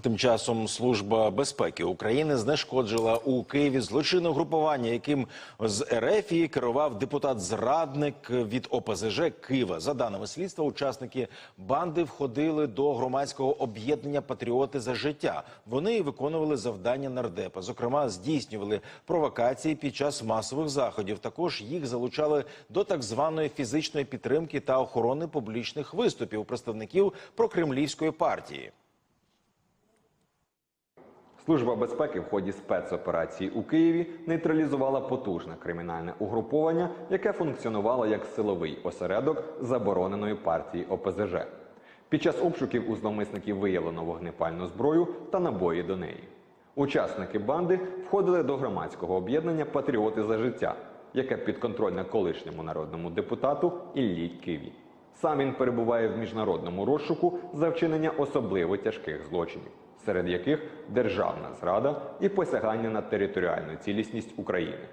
Тим часом Служба безпеки України знешкоджила у Києві злочинне групування, яким з РФ керував депутат-зрадник від ОПЗЖ Києва. За даними слідства, учасники банди входили до громадського об'єднання Патріоти за життя. Вони виконували завдання нардепа. Зокрема, здійснювали провокації під час масових заходів. Також їх залучали до так званої фізичної підтримки та охорони публічних виступів представників прокремлівської партії. Служба безпеки в ході спецоперації у Києві нейтралізувала потужне кримінальне угруповання, яке функціонувало як силовий осередок забороненої партії ОПЗЖ. Під час обшуків у зловмисників виявлено вогнепальну зброю та набої до неї. Учасники банди входили до громадського об'єднання Патріоти за життя, яке підконтрольне колишньому народному депутату Іллі Киві. Сам він перебуває в міжнародному розшуку за вчинення особливо тяжких злочинів, серед яких державна зрада і посягання на територіальну цілісність України.